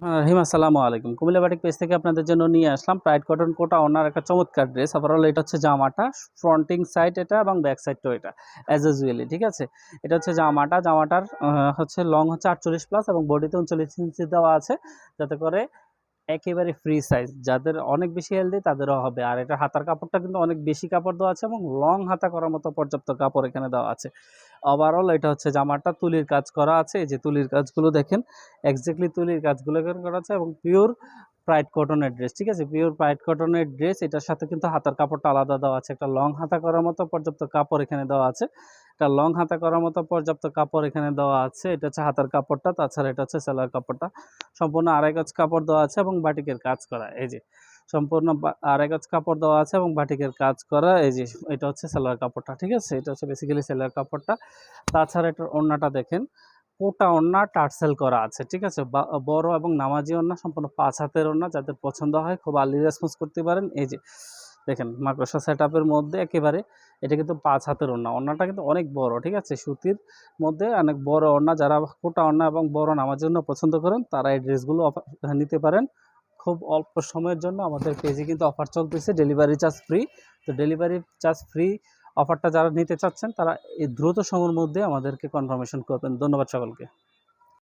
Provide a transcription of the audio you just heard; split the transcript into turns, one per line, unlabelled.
রহিম আসসালামু আলাইকুম। Comilla batik page থেকে আপনাদের জন্য নিয়ে আসলাম প্রাইড কটন কোটা ওনার একটা চমৎকার ড্রেস ওভারঅল এটা হচ্ছে জামাটা ফ্রন্টিং সাইড এটা এবং ব্যাক সাইডটাও এটা অ্যাজ ইউজুয়ালি ঠিক আছে? এটা হচ্ছে জামাটা, জামাটার হচ্ছে লং হচ্ছে আটচল্লিশ প্লাস এবং বডিতে উনচল্লিশ ইঞ্চি দেওয়া আছে, যাতে করে একেবারে ফ্রি সাইজ যাদের অনেক বেশি হেলদি তাদেরও হবে। আর এটা হাতার কাপড়টা কিন্তু অনেক বেশি কাপড় দেওয়া আছে এবং লং হাতা করার মতো পর্যাপ্ত কাপড় এখানে দেওয়া আছে। ওভারঅল এটা হচ্ছে জামাটা তুলির কাজ করা আছে। এই যে তুলির কাজগুলো দেখেন এক্স্যাক্টলি তুলির কাজগুলো এখানে করা আছে এবং পিওর প্রাইড কটনের ড্রেস ঠিক আছে? পিওর প্রাইড কটনের ড্রেস এটার সাথে কিন্তু হাতার কাপড়টা আলাদা দেওয়া আছে। একটা লং হাতা করার মতো পর্যাপ্ত কাপড় এখানে দেওয়া আছে। একটা লং হাতা করার মতো পর্যাপ্ত কাপড় এখানে দেওয়া আছে। এটা হচ্ছে হাতার কাপড়টা, তাছাড়া এটা হচ্ছে সেলার কাপড়টা। সম্পূর্ণ আড়াই গজ কাপড় দেওয়া আছে এবং বাটিকের কাজ করা, এই যে। সম্পূর্ণ আড়াই গজ কাপড় দেওয়া আছে এবং বাটিকের কাজ করা, এই যে, এটা হচ্ছে সেলার কাপড়টা, ঠিক আছে? এটা হচ্ছে বেসিক্যালি সেলার কাপড়টা। তাছাড়া এটার ওড়নাটা দেখেন, কোটা ওড়না টার্সেল করা আছে, ঠিক আছে? বড় এবং নামাজি ওড়না, সম্পূর্ণ পাঁচ হাতের ওড়না, যাদের পছন্দ হয়, খুব আর্লি রেসপন্স করতে পারেন, এই যে। দেখেন মাকড়সা সেট মধ্যে একেবারে এটা কিন্তু পাঁচ হাতের ওড়না। ওড়নাটা কিন্তু অনেক বড়, ঠিক আছে? সুতির মধ্যে অনেক বড় ওড়না। যারা কোটা ওড়না এবং বড় নামার জন্য পছন্দ করেন, তারা এই ড্রেসগুলো নিতে পারেন। খুব অল্প সময়ের জন্য আমাদের পেজে কিন্তু অফার চলতেছে ডেলিভারি চার্জ ফ্রি তো ডেলিভারি চার্জ ফ্রি অফারটা যারা নিতে চাচ্ছেন, তারা এই দ্রুত সময়ের মধ্যে আমাদেরকে কনফার্মেশন করবেন। ধন্যবাদ সকলকে।